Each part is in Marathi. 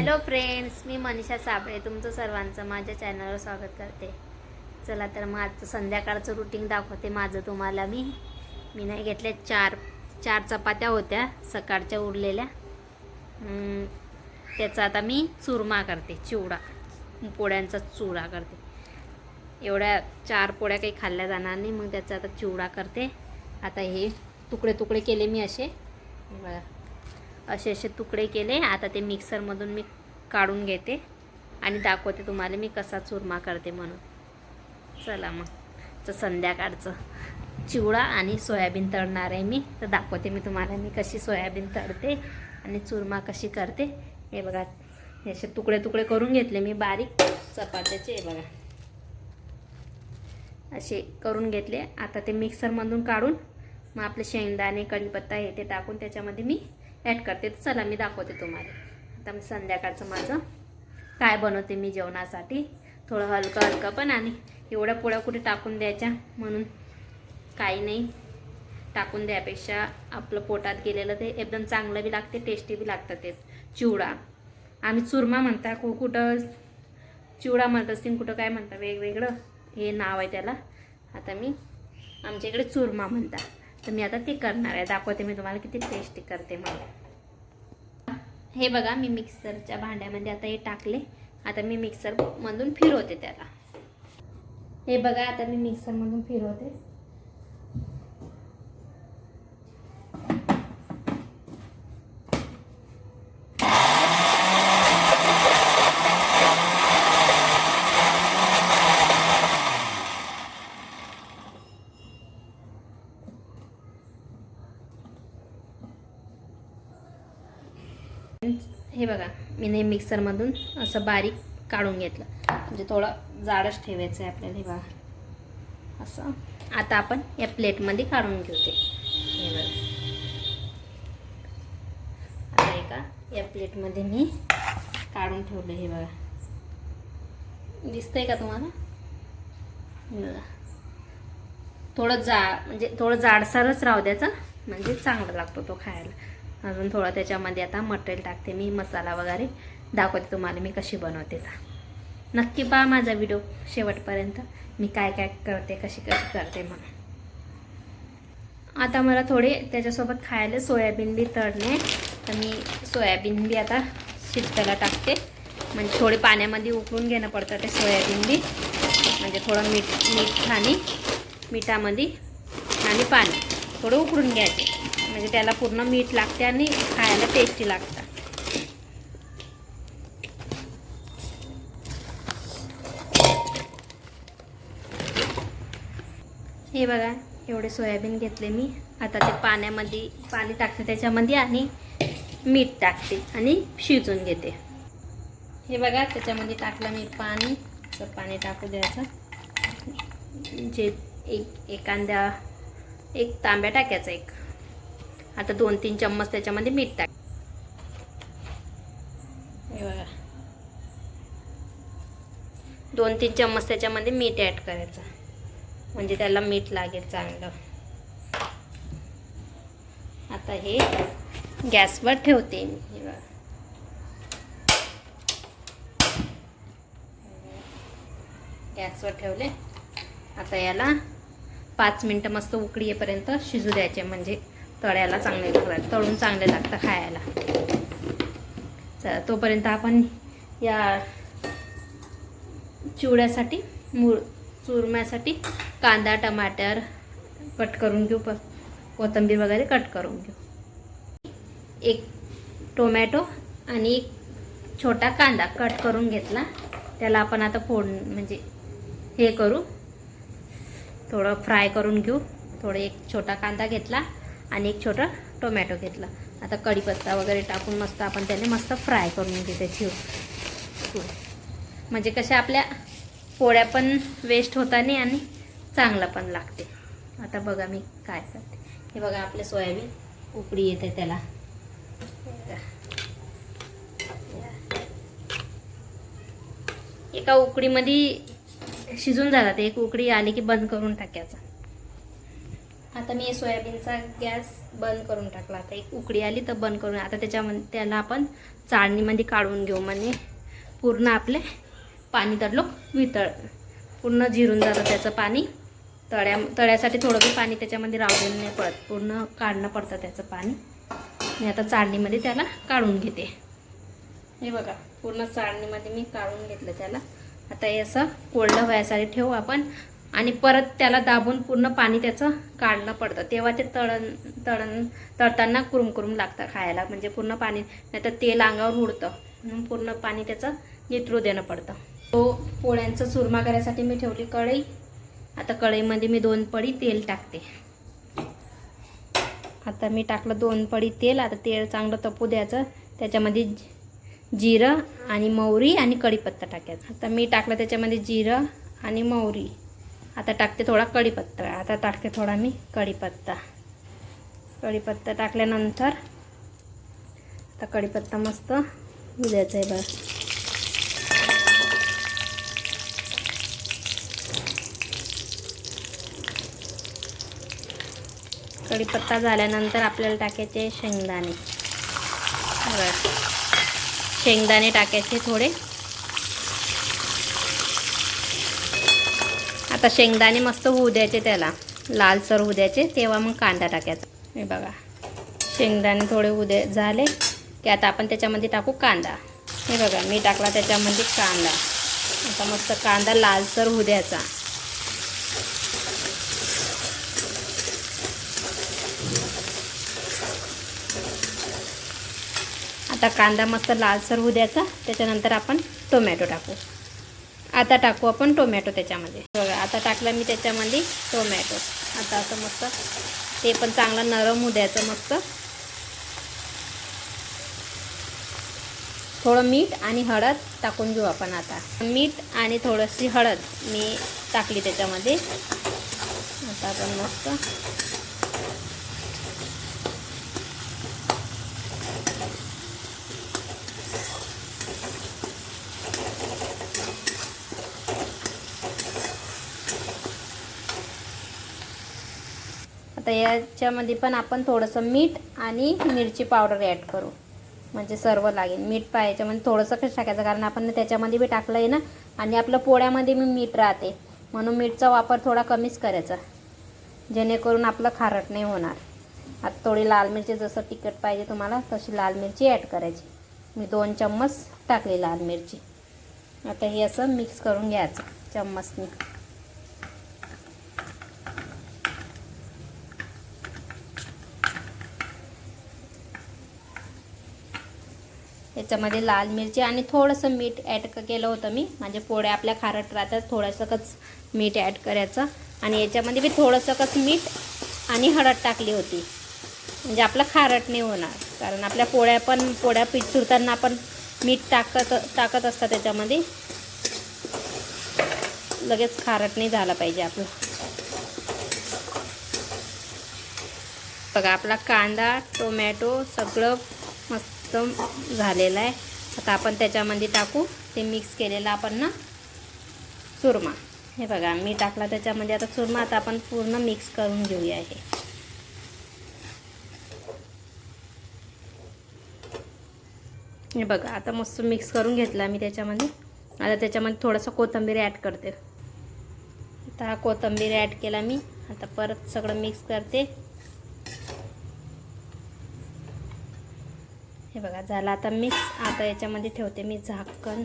हॅलो फ्रेंड्स मी मनीषा साबळे तुमचं सर्वांचं माझ्या चॅनलवर स्वागत करते. चला तर मग आजचं संध्याकाळचं रुटीन दाखवते माझं तुम्हाला मी. मी नाही घेतल्या चार चार चपात्या होत्या सकाळच्या उरलेल्या. त्याचा आता मी चुरमा करते चिवडा. पोळ्यांचा चुरा करते. एवढ्या चार पोळ्या काही खाल्ल्या जाणार नाही मग त्याचा आता चिवडा करते. आता हे तुकडे तुकडे केले मी असे. बरं असे असे तुकडे केले. आता ते मिक्सरमधून मी काढून घेते आणि दाखवते तुम्हाला मी कसा चुरमा करते म्हणून. चला मग. तर संध्याकाळचं चिवडा आणि सोयाबीन तळणार आहे मी. तर दाखवते मी तुम्हाला मी कशी सोयाबीन तळते आणि चुरमा कशी करते. हे बघा. हे असे तुकडे तुकडे करून घेतले मी बारीक चपात्याचे. हे बघा. असे करून घेतले. आता ते मिक्सरमधून काढून मग आपले शेंगदाणे कढीपत्ता हे ते टाकून त्याच्यामध्ये मी ॲड करते. तर चला मी दाखवते तुम्हाला. आता मी संध्याकाळचं माझं काय बनवते मी जेवणासाठी. थोडं हलकं हलकं पण आणि एवढ्या पोळ्या कुठे टाकून द्यायच्या म्हणून काही नाही. टाकून द्यापेक्षा आपलं पोटात गेलेलं ते एकदम चांगलं बी लागते टेस्टी बी लागतं ते. चिवडा. आम्ही चुरमा म्हणता कु कुठं चिवडा म्हणत असतील कुठं काय म्हणता वेगवेगळं. हे नाव आहे त्याला. आता मी आमच्या इकडे चुरमा म्हणता. तर मी आता ते करणार आहे. दाखवते मी तुम्हाला किती टेस्टी करते मला हे बघा मी मिक्सरच्या भांड्यामध्ये आता हे टाकले. आता मी मिक्सरमधून फिरवते त्याला. हे बघा आता मी मिक्सरमधून फिरवते. हे बघा मी नेहमी मिक्सरमधून असं बारीक काढून घेतलं. म्हणजे थोडं जाडच ठेवायचं आहे आपल्याला हे बघा. असं. आता आपण या प्लेटमध्ये काढून घेऊ ते हे बघा. आता एका या प्लेटमध्ये मी काढून ठेवलं हे बघा. दिसतंय का तुम्हाला? बघा. थोडं जा म्हणजे थोडं जाडसरच राहू द्याचा म्हणजे चांगला लागतो तो खायला. अजून थोडं त्याच्यामध्ये आता मटेरियल टाकते मी मसाला वगैरे. दाखवते तुम्हाला मी कशी बनवते तर नक्की पहा माझा व्हिडिओ शेवटपर्यंत. मी काय काय करते कशी कशी करते म्हणून. आता मला थोडे त्याच्यासोबत खायला सोयाबीन बी तळणे. तर मी सोयाबीन बी आता शिजतायला टाकते. म्हणजे थोडे पाण्यामध्ये उकळून घेणं पडतं ते सोयाबीन बी. म्हणजे थोडं मीठ मीठ आणि मिठामध्ये आणि पाणी. थोडं उकळून घ्यायचे. म्हणजे त्याला पूर्ण मीठ लागते आणि खायला टेस्टी लागतं. हे बघा एवढे सोयाबीन घेतले मी. आता ते पाण्यामध्ये पाणी टाकते त्याच्यामध्ये आणि मीठ टाकते आणि शिजून घेते. हे बघा त्याच्यामध्ये टाकलं मी पाणी. तर पाणी टाकू द्यायचं. जे एक एखाद्या एक तांब्या टाकायचा एक. आता दोन तीन चम्मच त्याच्यामध्ये मीठ टाक. बघा. दोन तीन चम्मच त्याच्यामध्ये मीठ ॲड करायचं. म्हणजे त्याला मीठ लागेल चांगलं. आता हे गॅसवर ठेवते मी. हे बघा. गॅसवर ठेवले. आता याला पाच मिनटं मस्त उकडी येईपर्यंत शिजू द्यायचे. म्हणजे तळ्याला चांगले लागतात तळून चांगले लागतं खायला. चला तोपर्यंत आपण या चिवड्यासाठी मूळ चुरम्यासाठी कांदा टमाटर कट करून घेऊ प कोथिंबीर वगैरे कट करून घेऊ. एक टोमॅटो आणि एक छोटा कांदा कट करून घेतला. त्याला आपण आता फोड म्हणजे हे करू. थोडं फ्राय करून घेऊ. थोडं एक छोटा कांदा घेतला. आणि एक छोटा टोमॅटो घेतला. आता कढीपत्ता वगैरे टाकून मस्त आपण त्याने मस्त फ्राय करून घेते ठेवू हो. म्हणजे कशा आपल्या पोळ्या पण वेस्ट होता नाही आणि चांगला पण लागते. आता बघा मी काय करते. हे बघा आपले सोयाबीन उकडी येते त्याला. एका उकडीमध्ये शिजून जातात. एक उकडी आली की बंद करून टाकायचा. आता मी सोयाबीनचा गॅस बंद करून टाकला. आता एक उकडी आली तर बंद करून आता त्याच्यामध्ये त्याला आपण चाळणीमध्ये काढून घेऊ. म्हणजे पूर्ण आपले पाणी तडलो वितळ पूर्ण जिरून जातं त्याचं पाणी. तळ्या तळ्यासाठी थोडं बी पाणी त्याच्यामध्ये राहून नाही पडत. पूर्ण काढणं पडतं त्याचं पाणी. मी आता चाळणीमध्ये त्याला काढून घेते. हे बघा पूर्ण चाळणीमध्ये मी काढून घेतलं त्याला. आता हे असं कोरडं व्हायसाठी ठेवू आपण. आणि परत त्याला दाबून पूर्ण पाणी त्याचं काढणं पडतं. तेव्हा ते तळण तळण तळताना कुरुमकुरुम लागतं खायला. म्हणजे पूर्ण पाणी नाहीतर तेल अंगावर उडतं. म्हणून पूर्ण पाणी त्याचं नितरू देणं पडतं. तो पोळ्यांचं चुरमा करायसाठी मी ठेवली कढई. आता कढईमध्ये मी दोन पडी तेल टाकते. आता मी टाकलं दोन पडी तेल. आता तेल चांगलं तपू द्यायचं. त्याच्यामध्ये जिरं आणि मोहरी आणि कढीपत्ता टाकायचा. आता मी टाकलं त्याच्यामध्ये जिरं आणि मोहरी आता टाकते थोडा कढीपत्ता. आता टाकते थोडा मी कढीपत्ता. कढीपत्ता टाकल्यानंतर आता कढीपत्ता मस्त भिजायचा आहे बस. कढीपत्ता झाल्यानंतर आपल्याला टाकायचे शेंगदाणे. शेंगदाणे टाकायचे थोडे. आता शेंगदाणे मस्त होऊ द्यायचे त्याला. लालसर होऊ द्यायचे तेव्हा मग कांदा टाकायचा. हे बघा. शेंगदाणे थोडे उद्या झाले की आता आपण त्याच्यामध्ये टाकू कांदा. हे बघा मी टाकला त्याच्यामध्ये कांदा. आता मस्त कांदा लालसर होऊ द्यायचा. आता कांदा मस्त लालसर होऊ द्यायचा. त्याच्यानंतर आपण टोमॅटो टाकू. आता टाकू आपण टोमॅटो त्याच्यामध्ये. बघा आता टाकलं मी त्याच्यामध्ये टोमॅटो. आता असं मस्त ते पण चांगलं नरम होऊ द्यायचं मस्त. थोडं मीठ आणि हळद टाकून घेऊ आपण आता. मीठ आणि थोडीशी हळद मी टाकली त्याच्यामध्ये. आता आपण मस्त आता याच्यामध्ये पण आपण थोडंसं मीठ आणि मिरची पावडर ॲड करू. म्हणजे सर्व लागेल. मीठ पा याच्यामध्ये थोडंसं कसं टाकायचं? कारण आपण त्याच्यामध्ये बी टाकलं आहे ना आणि आपलं पोळ्यामध्ये मी मीठ राहते. म्हणून मीठचा वापर थोडा कमीच करायचा. जेणेकरून आपलं खारट नाही होणार. आता थोडी लाल मिरची जसं तिखट पाहिजे तुम्हाला तशी लाल मिरची ॲड करायची. मी दोन चम्मच टाकली लाल मिरची. आता हे असं मिक्स करून घ्यायचं चम्मचनी. याच्यामध्ये लाल मिरची आणि थोडंसं मीठ ॲड केलं होतं मी. म्हणजे पोळ्या आपल्या खारट राहतात थोडंसंच मीठ ॲड करायचं. आणि याच्यामध्ये बी थोडंसंच मीठ आणि हळद टाकली होती. म्हणजे आपलं खारट नाही होणार. कारण आपल्या पोळ्या पण पोळ्या पिचुरताना पण आपण मीठ टाकत टाकत असतं त्याच्यामध्ये. लगेच खारट नाही झाला पाहिजे आपलं. बघा आपला कांदा टोमॅटो सगळं मस्त झालेला आहे. आता आपण त्याच्यामध्ये टाकू. ते मिक्स केलेलं आपण ना चुरमा. हे बघा मी टाकला त्याच्यामध्ये. आता चुरमा आता आपण पूर्ण मिक्स करून घेऊया हे. हे बघा आता मस्त मिक्स करून घेतला मी त्याच्यामध्ये. आता त्याच्यामध्ये थोडंसं कोथिंबीर ॲड करते. आता हा कोथिंबीर ॲड केला मी. आता परत सगळं मिक्स करते. हे बघा झालं आता मिक्स आता याच्यामध्ये ठेवते मी झाकण.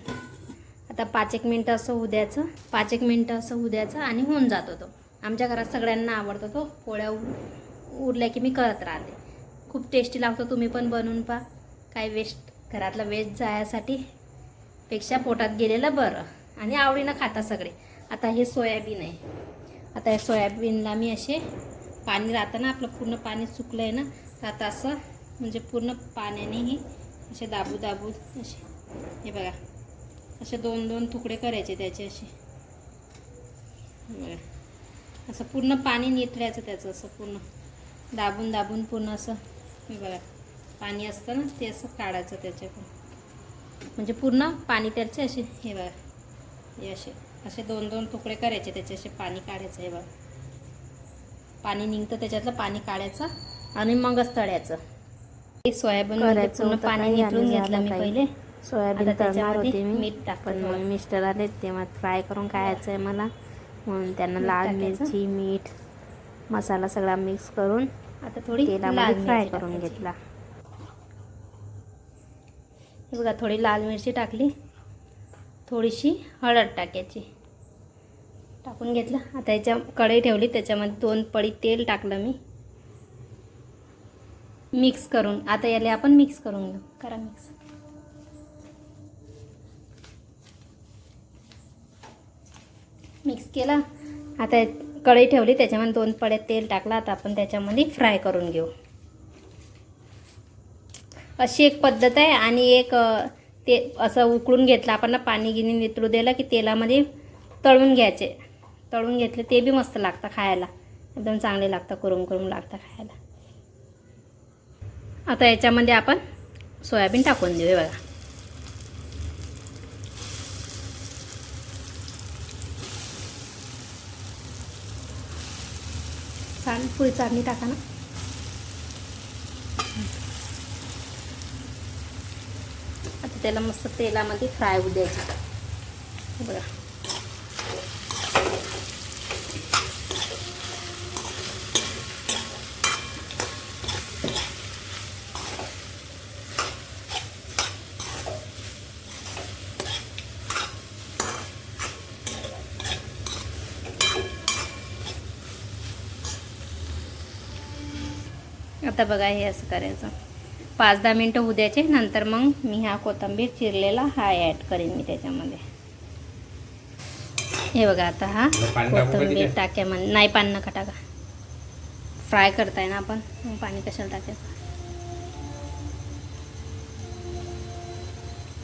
आता पाच एक मिनटं असं उद्याचं पाच एक मिनटं असं उद्याचं आणि होऊन जातो तो. आमच्या घरात सगळ्यांना आवडतो तो. पोळ्या उरल्या की मी करत राहते. खूप टेस्टी लागतो तुम्ही पण बनवून पहा. काय वेस्ट घरातला वेस्ट जायसाठी पेक्षा पोटात गेलेलं बरं. आणि आवडीनं खाता सगळे. आता हे सोयाबीन आहे. आता या सोयाबीनला मी असे पाणी राहतं ना आपलं पूर्ण पाणी सुकलं आहे ना तर आता असं म्हणजे पूर्ण पाण्यानेही असे दाबू दाबू असे हे बघा. असे दोन दोन तुकडे करायचे त्याचे असे. बघा. असं पूर्ण पाणी निथळायचं त्याचं असं पूर्ण. दाबून दाबून पूर्ण असं हे बघा. पाणी असतं ना ते असं काढायचं त्याच्याकडून. म्हणजे पूर्ण पाणी त्याचे असे हे बघा. हे असे असे दोन दोन तुकडे करायचे त्याचे असे पाणी काढायचं हे बघा. पाणी निघतं त्याच्यातलं पाणी काढायचं आणि मगच तळायचं. सोयाबीन करायचं पूर्ण पाणी आणि घेतलं मी पहिले. सोयाबीन तळणार होते मी मीठ टाकलं पण मग. मिस्टर आले तेव्हा फ्राय करून खायचं आहे मला. म्हणून त्यांना लाल. मिरची मीठ मसाला सगळा मिक्स करून आता थोडी तेलामध्ये फ्राय करून. घेतला. बघा थोडी लाल मिरची टाकली. थोडीशी हळद टाकायची. टाकून घेतलं. आता याच्या कढई ठेवली त्याच्यामध्ये दोन पडी तेल टाकलं मी. मिक्स करून. आता याला आपण मिक्स करून घेऊ. करा मिक्स. मिक्स केला. आता कढई ठेवली. त्याच्यामध्ये दोन पडे तेल टाकला. आता आपण त्याच्यामध्ये फ्राय करून घेऊ. अशी एक पद्धत आहे. आणि एक ते असं उकळून घेतलं. आपण ना पाणी गिनी नितळू दिलं की तेलामध्ये तळून घ्यायचे. तळून घेतले ते बी मस्त लागतं खायला. एकदम चांगले लागतं. करून करून लागतं खायला. आता याच्यामध्ये आपण सोयाबीन टाकून देऊ हे बघा. छान पुढे चाटणी टाका ना. आता त्याला मस्त तेलामध्ये फ्राय होऊ द्यायचं. बघा. आता बघा हे असं करायचं. पाच दहा मिनटं होऊ द्यायचे नंतर मग मी हा कोथिंबीर चिरलेला हा ॲड करेन मी त्याच्यामध्ये. हे बघा आता हा कोथिंबीर? टाक्यामध्ये नाही पाणी नका टाका. फ्राय करताय ना आपण मग पाणी कशाला टाकायचं?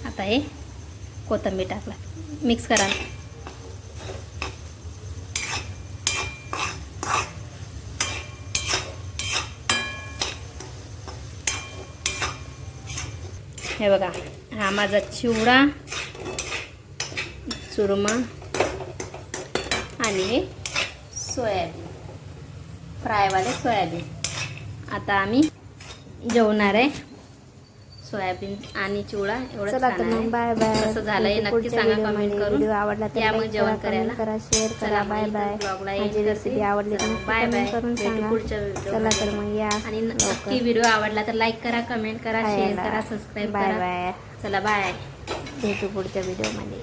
आता हे कोथिंबीर टाकला. मिक्स करा. हे बघा हा माझा चिवडा चुरमा आणि हे सोयाबीन. फ्रायवाले सोयाबीन. आता आम्ही जेवणार आहे. सोयाबीन आणि चिवडा एवढं चला तर मग बाय बाय. कसं झालंय नक्की सांगा. कमेंट करून. व्हिडिओ आवडला तर मग जेवण करा, करायला करा शेअर चला करा. बाय बाय माझी करते. रेसिपी आवडली तर बाय बाय करून सांगा. पुढच्या चला तर मग या आणि. नक्की व्हिडिओ आवडला तर लाईक करा कमेंट करा बाय शेअर बाय. करा सबस्क्राईब बाय करा. बाय चला बाय भेटू पुढच्या व्हिडिओमध्ये